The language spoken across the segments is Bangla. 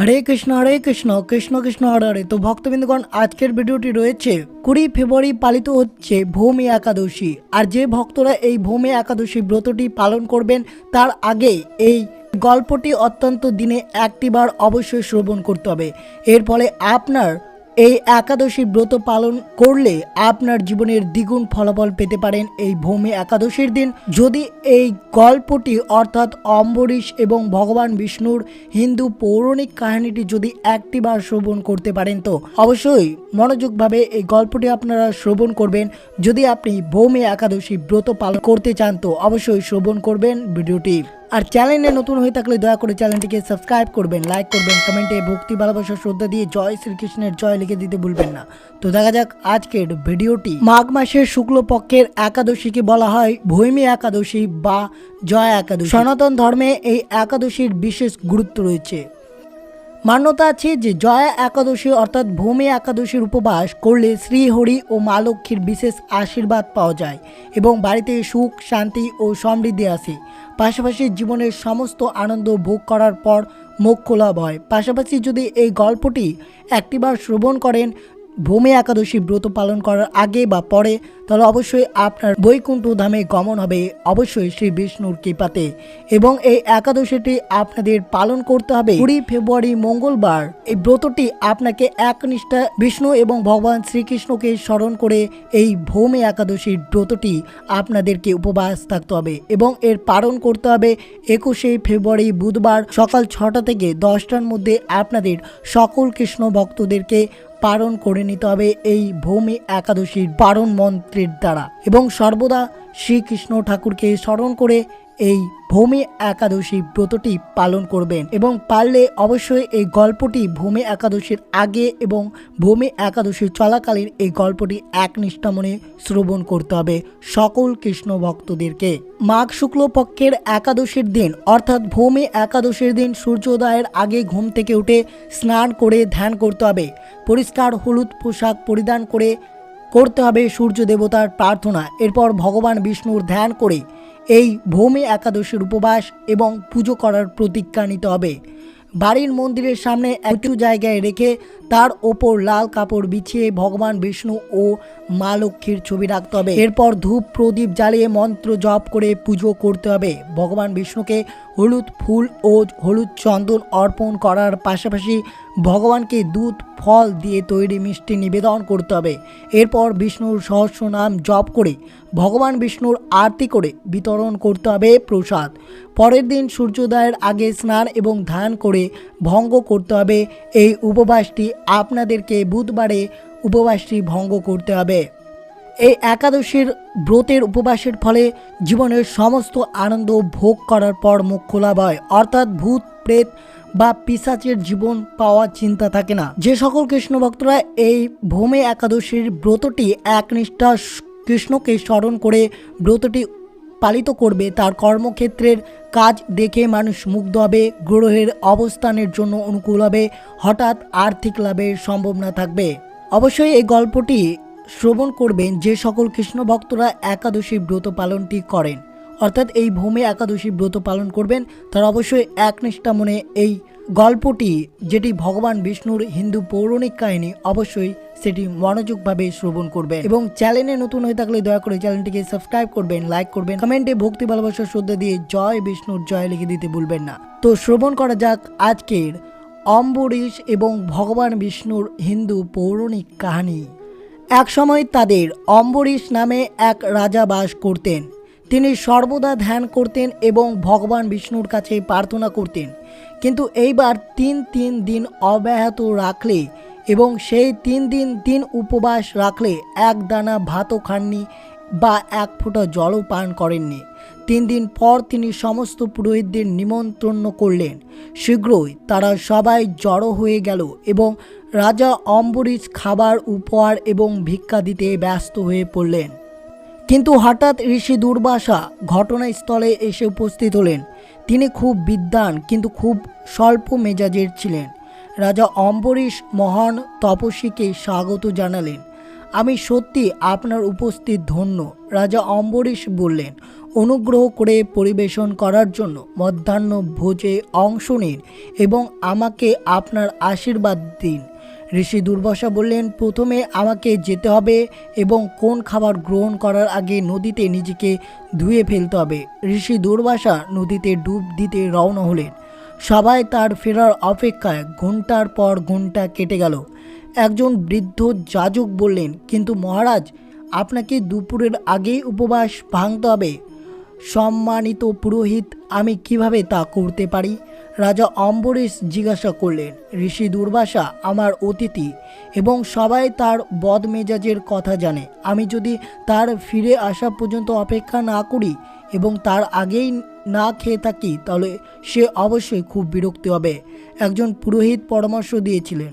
হরে কৃষ্ণ হরে কৃষ্ণ কৃষ্ণ কৃষ্ণ, হরে হরে। তো ভক্তবৃন্দগণ, আজকের ভিডিওটি রয়েছে কুড়ি ফেব্রুয়ারি পালিত হচ্ছে ভূমি একাদশী। আর যে ভক্তরা এই ভূমি একাদশী ব্রতটি পালন করবেন, তার আগে এই গল্পটি অত্যন্ত দিনে একটিবার অবশ্যই শ্রবণ করতে হবে। এর ফলে আপনার এই একাদশী ব্রত পালন করলে আপনার জীবনের দ্বিগুণ ফলাফল পেতে পারেন এই ভৌমি একাদশীর দিন। যদি এই গল্পটি অর্থাৎ অম্বরীশ এবং ভগবান বিষ্ণুর হিন্দু পৌরাণিক কাহিনীটি যদি একটিবার শ্রবণ করতে পারেন তো অবশ্যই মনোযোগভাবে এই গল্পটি আপনারা শ্রবণ করবেন। যদি আপনি ভৌমি একাদশী ব্রত পালন করতে চান তো অবশ্যই শ্রবণ করবেন ভিডিওটি। আর চ্যানেলে নতুন হয়ে থাকলে দয়া করে চ্যানেলটিকে সাবস্ক্রাইব করবেন লাইক করবেন কমেন্টে ভক্তি, ভালোবাসা, শ্রদ্ধা দিয়ে জয় শ্রীকৃষ্ণের জয় লিখে দিতে ভুলবেন না। তো দেখা যাক আজকের ভিডিওটি। মাঘ মাসের শুক্লপক্ষের একাদশীকে বলা হয় ভৈমী একাদশী বা জয় একাদশী। সনাতন ধর্মে এই একাদশীর বিশেষ গুরুত্ব রয়েছে। মান্যতা আছে যে জয়া একাদশী অর্থাৎ ভূমি একাদশীর উপবাস করলে শ্রীহরি ও মা লক্ষ্মীর বিশেষ আশীর্বাদ পাওয়া যায় এবং বাড়িতে সুখ, শান্তি ও সমৃদ্ধি আসে। পাশাপাশি জীবনের সমস্ত আনন্দ ভোগ করার পর মুখ লাভ হয়। পাশাপাশি যদি এই গল্পটি একটিবার শ্রবণ করেন, ভূমি একাদশী ব্রত পালন করার আগে বা পরে তাহলে অবশ্যই আপনার বৈকুণ্ঠ ধামে গমন হবে অবশ্যই শ্রী বিষ্ণুর কৃপাতে। এবং এই একাদশীটি আপনাদের পালন করতে হবে। কুড়ি ফেব্রুয়ারি মঙ্গলবার এই ব্রতটি আপনাকে একনিষ্ঠা বিষ্ণু এবং ভগবান শ্রীকৃষ্ণকে স্মরণ করে এই ভৌমি একাদশীর ব্রতটি আপনাদেরকে উপবাস থাকতে হবে এবং এর পালন করতে হবে একুশে ফেব্রুয়ারি বুধবার সকাল ছটা থেকে দশটার মধ্যে আপনাদের সকল কৃষ্ণ ভক্তদেরকে পালন করে নিতে হবে এই ভৌমি একাদশীর পারণ মন্ত্রের দ্বারা এবং সর্বদা শ্রীকৃষ্ণ ঠাকুরকে স্মরণ করে এই ভূমি একাদশী ব্রতটি পালন করবেন। এবং পারলে অবশ্যই এই গল্পটি ভূমি একাদশীর আগে এবং ভূমি একাদশী চলাকালীন এই গল্পটি একনিষ্ঠা মনে শ্রবণ করতে হবে সকল কৃষ্ণ ভক্তদেরকে। মাঘ শুক্ল পক্ষের একাদশীর দিন, অর্থাৎ ভূমি একাদশীর দিন সূর্যোদয়ের আগে ঘুম থেকে উঠে স্নান করে ধ্যান করতে হবে। পরিষ্কার হলুদ পোশাক পরিধান করে করতে হবে সূর্য দেবতার প্রার্থনা। এরপর ভগবান বিষ্ণুর ধ্যান করে এই ভৌমি একাদশীর উপবাস এবং পুজো করার প্রতিজ্ঞা নিতে হবে। বাড়ির মন্দিরের সামনে একটু জায়গায় রেখে তার ওপর লাল কাপড় বিছিয়ে ভগবান বিষ্ণু ও মা লক্ষ্মীর ছবি রাখতে হবে। এরপর ধূপ প্রদীপ জ্বালিয়ে মন্ত্র জপ করে পুজো করতে হবে। ভগবান বিষ্ণুকে হলুদ ফুল ও হলুদ চন্দন অর্পণ করার পাশাপাশি ভগবানকে দুধ, ফল দিয়ে তৈরি মিষ্টি নিবেদন করতে হবে। এরপর বিষ্ণুর সহস্র নাম জপ করে ভগবান বিষ্ণুর আরতি করে বিতরণ করতে হবে প্রসাদ। পরের দিন সূর্যোদয়ের আগে স্নান এবং ধ্যান করে ভঙ্গ করতে হবে। এই উপবাসটি আপনাদেরকে বুধবারে উপবাসটি ভঙ্গ করতে হবে। এই একাদশীর ব্রতের উপবাসের ফলে জীবনের সমস্ত আনন্দ ভোগ করার পর মোক্ষ লাভ হয়। অর্থাৎ ভূত, প্রেত বা পিসাচের জীবন পাওয়ার চিন্তা থাকে না। যে সকল কৃষ্ণ ভক্তরা এই ভৌমে একাদশীর ব্রতটি একনিষ্ঠা কৃষ্ণকে স্মরণ করে ব্রতটি পালিত করবে, তার কর্মক্ষেত্রের কাজ দেখে মানুষ মুগ্ধ হবে, গ্রহের অবস্থানের জন্য অনুকূল হবে, হঠাৎ আর্থিক লাভের সম্ভাবনা থাকবে। অবশ্যই এই গল্পটি শ্রবণ করবেন যে সকল কৃষ্ণ ভক্তরা একাদশী ব্রত পালনটি করেন। অর্থাৎ এই ভূমি একাদশী ব্রত পালন করবেন, তারা অবশ্যই একনিষ্ঠা মনে এই গল্পটি, যেটি ভগবান বিষ্ণুর হিন্দু পৌরাণিক কাহিনী, অবশ্যই সেটি মনোযোগভাবে শ্রবণ করবেন। এবং চ্যানেলে নতুন হয়ে থাকলে দয়া করে চ্যানেলটিকে সাবস্ক্রাইব করবেন, লাইক করবেন, কমেন্টে ভক্তি ভালোবাসা শ্রদ্ধা দিয়ে জয় বিষ্ণুর জয় লিখে দিতে ভুলবেন না। তো শ্রবণ করা যাক আজকের অম্বরীশ এবং ভগবান বিষ্ণুর হিন্দু পৌরাণিক কাহিনী। এক সময় তাদের অম্বরীশ নামে এক রাজা বাস করতেন। তিনি সর্বদা ধ্যান করতেন এবং ভগবান বিষ্ণুর কাছে প্রার্থনা করতেন। কিন্তু এইবার তিন তিন দিন অব্যাহত রাখলে এবং সেই তিন দিন তিন উপবাস রাখলে এক দানা ভাতও খাননি বা এক ফোঁটা জলও পান করেননি। তিন দিন পর তিনি সমস্ত পুরোহিতদের নিমন্ত্রণ করলেন। শীঘ্রই তারা সবাই জড়ো হয়ে গেল এবং রাজা অম্বরীশ খাবার উপহার এবং ভিক্ষা দিতে ব্যস্ত হয়ে পড়লেন। কিন্তু হঠাৎ ঋষি দুর্বাসা ঘটনাস্থলে এসে উপস্থিত হলেন। তিনি খুব বিদ্বান কিন্তু খুব স্বল্প মেজাজের ছিলেন। রাজা অম্বরীশ মহান তপস্বীকে স্বাগত জানালেন। আমি সত্যি আপনার উপস্থিত ধন্য, রাজা অম্বরীশ বললেন। অনুগ্রহ করে পরিবেশন করার জন্য মধ্যাহ্ন ভোজে অংশ নিন এবং আমাকে আপনার আশীর্বাদ দিন। ঋষি দুর্বাসা বললেন, প্রথমে আমাকে যেতে হবে এবং কোন খাবার গ্রহণ করার আগে নদীতে নিজেকে ধুয়ে ফেলতে হবে। ঋষি দুর্বাসা নদীতে ডুব দিতে রওনা হলেন। সবাই তার ফেরার অপেক্ষায় ঘণ্টার পর ঘণ্টা কেটে গেল। একজন বৃদ্ধ যাজক বললেন, কিন্তু মহারাজ, আপনাকে দুপুরের আগেই উপবাস ভাঙতে হবে। সম্মানিত পুরোহিত, আমি কীভাবে তা করতে পারি? রাজা অম্বরীশ জিজ্ঞাসা করলেন, ঋষি দুর্বাসা আমার অতিথি এবং সবাই তার বদমেজাজের কথা জানে। আমি যদি তার ফিরে আসা পর্যন্ত অপেক্ষা না করি এবং তার আগেই না খেয়ে থাকি, তাহলে সে অবশ্যই খুব বিরক্তি হবে। একজন পুরোহিত পরামর্শ দিয়েছিলেন,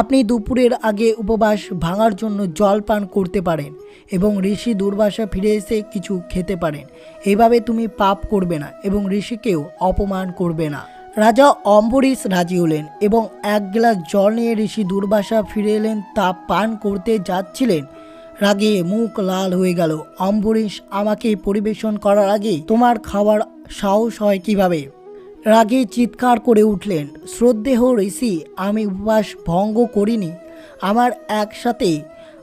আপনি দুপুরের আগে উপবাস ভাঙার জন্য জল পান করতে পারেন এবং ঋষি দুর্বাসা ফিরে এসে কিছু খেতে পারেন। এইভাবে তুমি পাপ করবে না এবং ঋষিকেও অপমান করবে না। রাজা অম্বরীশ রাজি হলেন এবং এক গ্লাস জল নিয়ে ঋষি দুর্বাসা ফিরে এলেন। তা পান করতে যাচ্ছিলেন রাগে মুখ লাল হয়ে গেল। অম্বরীশ, আমাকে পরিবেশন করার আগে তোমার খাওয়ার সাহস হয় কীভাবে? রাগে চিৎকার করে উঠলেন, শ্রদ্ধেহ ঋষি, আমি উপবাস ভঙ্গ করিনি। আমার একসাথে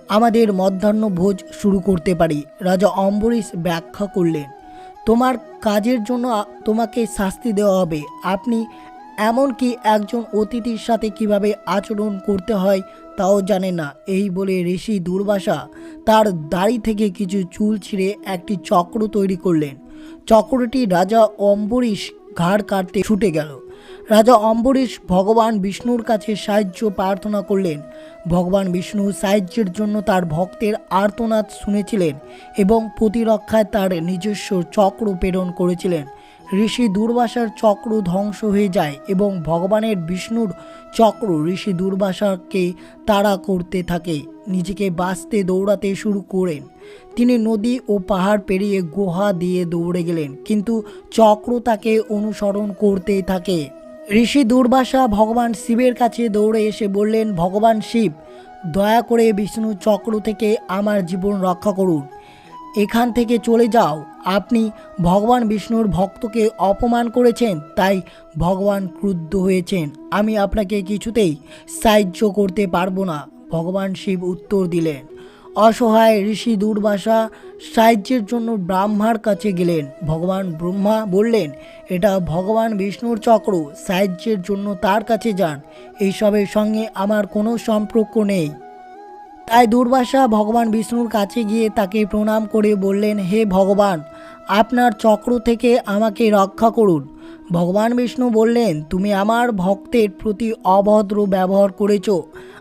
আমাদের মধ্যাহ্ন ভোজ শুরু করতে পারি। রাজা অম্বরীশ ব্যাখ্যা করলেন, তোমার কাজের জন্য তোমাকে শাস্তি দেওয়া হবে। আপনি এমনকি একজন অতিথির সাথে কীভাবে আচরণ করতে হয় তাও জানে না। এই বলে ঋষি দুর্বাসা তার দাড়ি থেকে কিছু চুল ছিঁড়ে একটি চক্র তৈরি করলেন। চক্রটি রাজা অম্বরীশ ঘাড় কাটতে ছুটে গেল। রাজা অম্বরীশ ভগবান বিষ্ণুর কাছে সাহায্য প্রার্থনা করলেন। ভগবান বিষ্ণু সাহায্যের জন্য তার ভক্তের আর্তনাদ শুনেছিলেন এবং প্রতিরক্ষায় তার নিজস্ব চক্র প্রেরণ করেছিলেন। ঋষি দুর্বাসার চক্র ধ্বংস হয়ে যায় এবং ভগবানের বিষ্ণুর চক্র ঋষি দুর্বাসাকে তাড়া করতে থাকে, নিজেকে বাঁচতে দৌড়াতে শুরু করেন। তিনি নদী ও পাহাড় পেরিয়ে গুহা দিয়ে দৌড়ে গেলেন, কিন্তু চক্র তাকে অনুসরণ করতেই থাকে। ঋষি দুর্বাসা ভগবান শিবের কাছে দৌড়ে এসে বললেন, ভগবান শিব, দয়া করে বিষ্ণু চক্র থেকে আমার জীবন রক্ষা করুন। এখান থেকে চলে যাও। আপনি ভগবান বিষ্ণুর ভক্তকে অপমান করেছেন, তাই ভগবান ক্রুদ্ধ হয়েছেন। আমি আপনাকে কিছুতেই সাহায্য করতে পারব না, ভগবান শিব উত্তর দিলেন। অসহায় ঋষি দুর্বাসা সাহায্যের জন্য ব্রাহ্মার কাছে গেলেন। ভগবান ব্রহ্মা বললেন, এটা ভগবান বিষ্ণুর চক্র, সাহায্যের জন্য তার কাছে যান। এইসবের সঙ্গে আমার কোনো সম্পর্ক নেই। তাই দুর্বাসা ভগবান বিষ্ণুর কাছে গিয়ে তাকে প্রণাম করে বললেন, হে ভগবান, আপনার চক্র থেকে আমাকে রক্ষা করুন। ভগবান বিষ্ণু বললেন, তুমি আমার ভক্তের প্রতি অভদ্র ব্যবহার করেছ।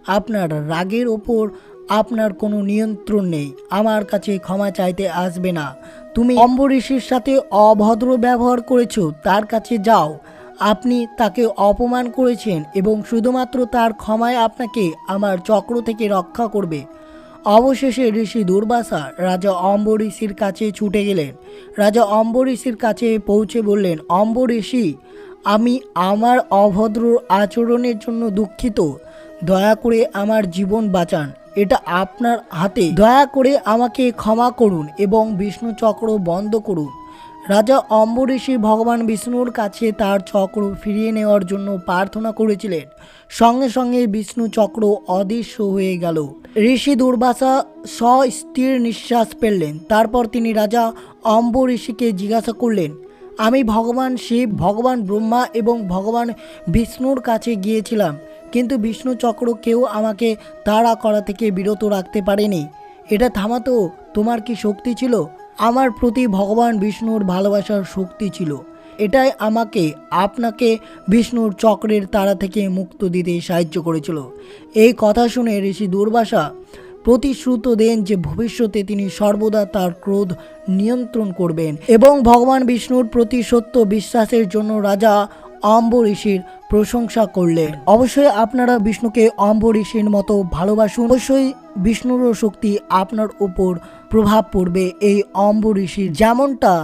আপনার রাগের ওপর আপনার কোনো নিয়ন্ত্রণ নেই। আমার কাছে ক্ষমা চাইতে আসবে না। তুমি অম্বরীষের সাথে অভদ্র ব্যবহার করেছ। তার কাছে যাও। আপনি তাকে অপমান করেছেন এবং শুধুমাত্র তার ক্ষমায় আপনাকে আমার চক্র থেকে রক্ষা করবে। অবশেষে ঋষি দুর্বাসা রাজা অম্বরীষির কাছে ছুটে গেলেন। রাজা অম্বরীষির কাছে পৌঁছে বললেন অম্বরীষি আমি আমার অভদ্র আচরণের জন্য দুঃখিত। দয়া করে আমার জীবন বাঁচান। এটা আপনার হাতে। দয়া করে আমাকে ক্ষমা করুন এবং বিষ্ণু চক্র বন্ধ করুন। রাজা অম্বরীষি ভগবান বিষ্ণুর কাছে তার চক্র ফিরিয়ে নেওয়ার জন্য প্রার্থনা করেছিলেন। সঙ্গে সঙ্গে বিষ্ণু চক্র অদৃশ্য হয়ে গেল। ঋষি দুর্বাসা স্বস্থির নিঃশ্বাস ফেললেন। তারপর তিনি রাজা অম্বরীষিকে জিজ্ঞাসা করলেন, আমি ভগবান শিব, ভগবান ব্রহ্মা এবং ভগবান বিষ্ণুর কাছে গিয়েছিলাম। কিন্তু বিষ্ণু চক্র কেউ আমাকে তাড়া করা থেকে বিরত রাখতে পারেনি। এটা থামাতো, তোমার কি শক্তি ছিল? আমার প্রতি ভগবান বিষ্ণুর ভালোবাসার শক্তি ছিল। এটাই আমাকে, আপনাকে বিষ্ণুর চক্রের তারা থেকে মুক্ত দিতে সাহায্য করেছিল। এই কথা শুনে ঋষি দুর্বাসা প্রতিশ্রুত দেন যে ভবিষ্যতে তিনি সর্বদা তার ক্রোধ নিয়ন্ত্রণ করবেন এবং ভগবান বিষ্ণুর প্রতি সত্য বিশ্বাসের জন্য রাজা অম্ব ঋষির প্রশংসা করলেন। অবশ্যই আপনারা বিষ্ণুকে অম্ব ঋষির মতো ভালোবাসুন। অবশ্যই বিষ্ণুরও শক্তি আপনার উপর প্রভাব পড়বে এই অম্ব ঋষির। যেমনটা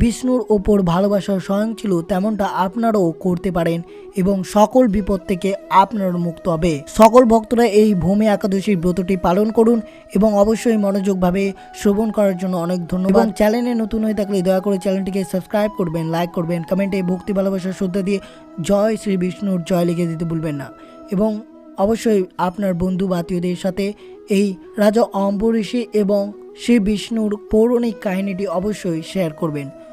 বিষ্ণুর ওপর ভালোবাসা স্বয়ং ছিল তেমনটা আপনারাও করতে পারেন এবং সকল বিপদ থেকে আপনারা মুক্ত হবে। সকল ভক্তরা এই ভূমি একাদশীর ব্রতটি পালন করুন এবং অবশ্যই মনোযোগভাবে শ্রবণ করার জন্য অনেক ধন্যবাদ। চ্যানেলে নতুন হয়ে থাকলে দয়া করে চ্যানেলটিকে সাবস্ক্রাইব করবেন, লাইক করবেন, কমেন্টে ভক্তি, ভালোবাসা, শ্রদ্ধা দিয়ে জয় শ্রী বিষ্ণুর জয় লিখে দিতে ভুলবেন না। এবং অবশ্যই আপনার বন্ধু বা আত্মীয়দের সাথে এই রাজা অম্বরীষী এবং শ্রী বিষ্ণুর পৌরাণিক কাহিনীটি অবশ্যই শেয়ার করবেন।